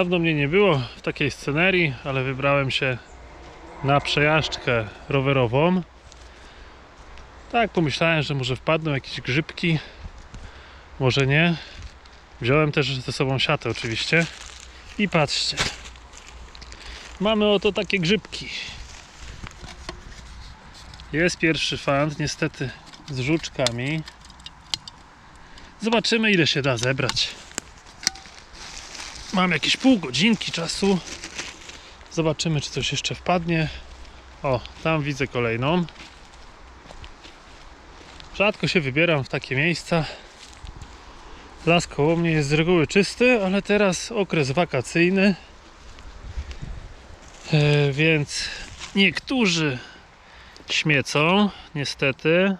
Dawno mnie nie było w takiej scenerii, ale wybrałem się na przejażdżkę rowerową. Tak, pomyślałem, że może wpadną jakieś grzybki, może nie. Wziąłem też ze sobą siatę oczywiście. I patrzcie. Mamy oto takie grzybki. Jest pierwszy fant, niestety z żuczkami. Zobaczymy ile się da zebrać. Mam jakieś pół godzinki czasu. Zobaczymy czy coś jeszcze wpadnie. O, tam widzę kolejną. Rzadko się wybieram w takie miejsca. Las koło mnie jest z reguły czysty, ale teraz okres wakacyjny. E, więc niektórzy śmiecą, niestety.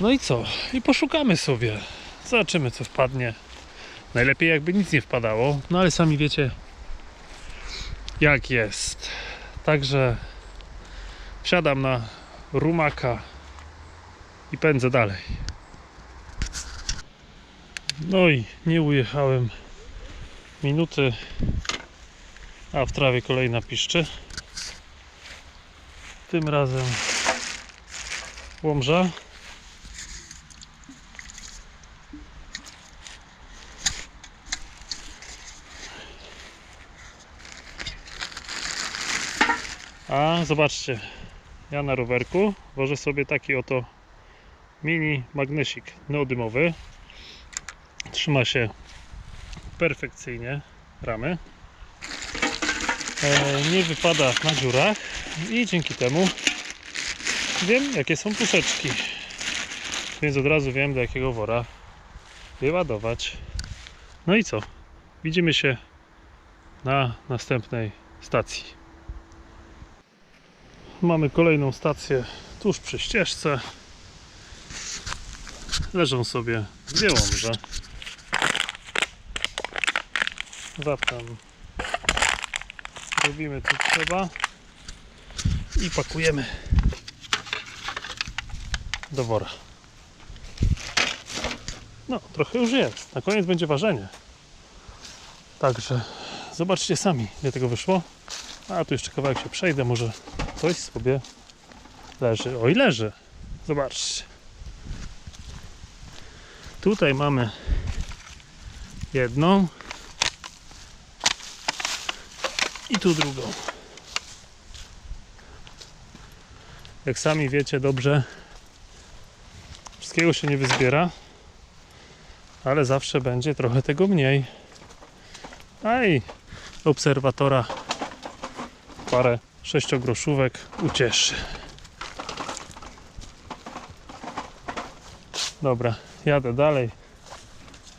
No i co? I poszukamy sobie. Zobaczymy, co wpadnie. Najlepiej, jakby nic nie wpadało, no ale sami wiecie, jak jest. Także wsiadam na rumaka i pędzę dalej. No i nie ujechałem minuty, a w trawie kolejna piszczy. Tym razem łomża. A zobaczcie, ja na rowerku wożę sobie taki oto mini magnesik neodymowy. Trzyma się perfekcyjnie ramy. E, nie wypada na dziurach i dzięki temu wiem jakie są puszeczki. Więc od razu wiem do jakiego wora wyładować. No i co? Widzimy się na następnej stacji. Mamy kolejną stację tuż przy ścieżce. Leżą sobie dwie łomże. Zatem robimy co trzeba i pakujemy do wora. No, trochę już jest. Na koniec będzie ważenie. Także zobaczcie sami, ile tego wyszło. A tu jeszcze kawałek się przejdę, może coś sobie leży. Oj, leży. Zobaczcie. Tutaj mamy jedną i tu drugą. Jak sami wiecie dobrze, wszystkiego się nie wyzbiera, ale zawsze będzie trochę tego mniej. A i obserwatora parę sześciogroszówek ucieszy. Dobra, jadę dalej.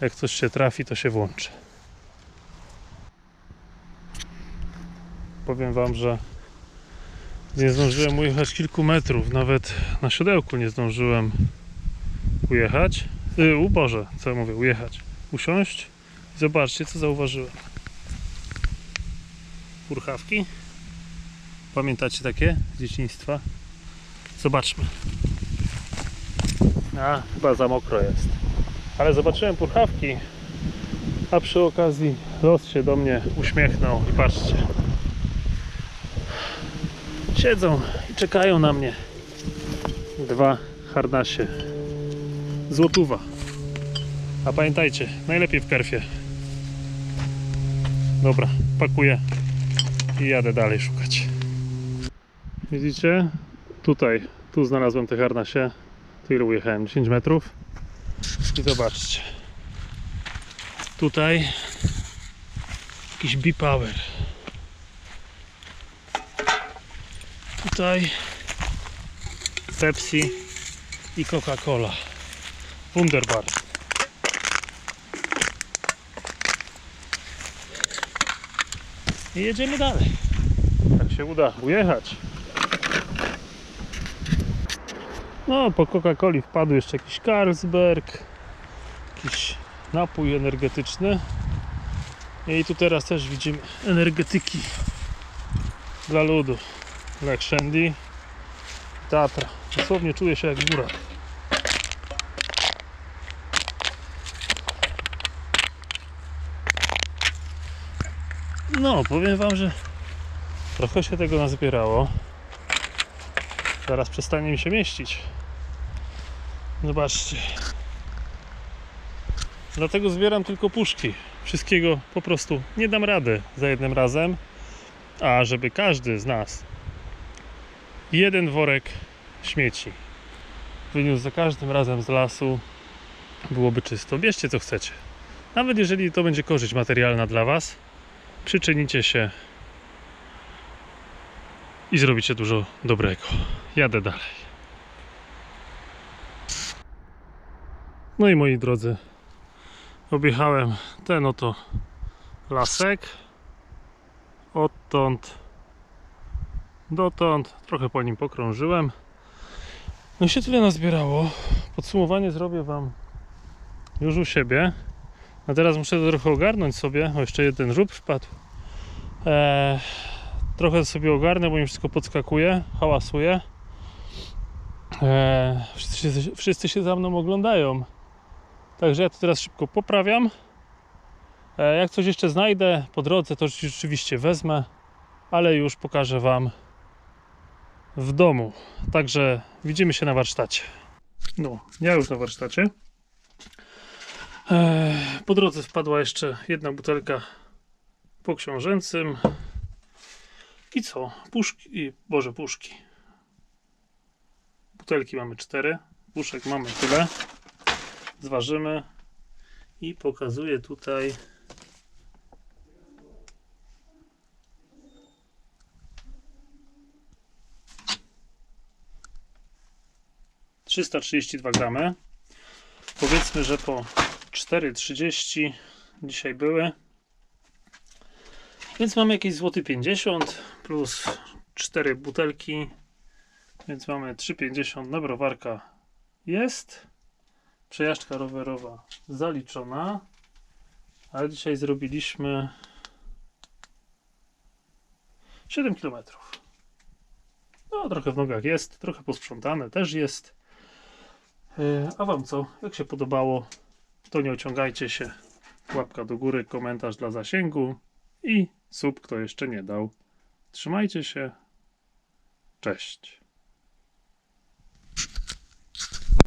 Jak coś się trafi, to się włączy. Powiem Wam, że nie zdążyłem ujechać kilku metrów. Nawet na siodełku nie zdążyłem ujechać. Yy, u Boże, co ja mówię, ujechać. Usiąść i zobaczcie, co zauważyłem. Purchawki. Pamiętacie takie z dzieciństwa? Zobaczmy. A, chyba za mokro jest. Ale zobaczyłem purchawki, a przy okazji los się do mnie uśmiechnął i patrzcie. Siedzą i czekają na mnie. Dwa harnasie. Złotuwa. A pamiętajcie, najlepiej w kerfie. Dobra, pakuję i jadę dalej szukać. Widzicie? Tutaj, tu znalazłem te harnasie. Tu ile ujechałem? 10 metrów. I zobaczcie. Tutaj jakiś B-Power. Tutaj Pepsi i Coca-Cola. Wunderbar. I jedziemy dalej. Jak się uda ujechać. No, po Coca-Coli wpadł jeszcze jakiś Carlsberg, jakiś napój energetyczny. I tu teraz też widzimy energetyki dla ludu. Black Shandy, Tatra. Dosłownie czuję się jak w górach. No, powiem wam, że trochę się tego nazbierało. Zaraz przestanie mi się mieścić. Zobaczcie. Dlatego zbieram tylko puszki. Wszystkiego po prostu nie dam rady za jednym razem. A żeby każdy z nas jeden worek śmieci wyniósł za każdym razem z lasu, byłoby czysto. Bierzcie co chcecie. Nawet jeżeli to będzie korzyść materialna dla Was, przyczynicie się i zrobicie dużo dobrego. Jadę dalej. No i moi drodzy, objechałem ten oto lasek. Odtąd dotąd, trochę po nim pokrążyłem. No się tyle nazbierało. Podsumowanie zrobię Wam już u siebie. A teraz muszę to trochę ogarnąć sobie. O, jeszcze jeden żub wpadł. Eee, trochę sobie ogarnę, bo mi wszystko podskakuje, hałasuje. Eee, wszyscy, wszyscy się za mną oglądają. Także ja to teraz szybko poprawiam. Eee, jak coś jeszcze znajdę po drodze, to rzeczywiście wezmę, ale już pokażę Wam w domu. Także widzimy się na warsztacie. No, ja już na warsztacie. Eee, Po drodze wpadła jeszcze jedna butelka po książęcym. I co? Puszki, boże, puszki. Butelki mamy cztery, puszek mamy tyle. Zważymy i pokazuję tutaj. Trzysta trzydzieści dwa gramy. Powiedzmy, że po 4,30 dzisiaj były. Więc mamy jakieś złoty 50 plus 4 butelki. Więc mamy 3,50 na browarka jest. Przejażdżka rowerowa zaliczona. Ale dzisiaj zrobiliśmy 7 km. No, trochę w nogach jest, trochę posprzątane też jest. Yy, A Wam co? Jak się podobało, to nie ociągajcie się. Łapka do góry, komentarz dla zasięgu i sub, kto jeszcze nie dał. Trzymajcie się. Cześć.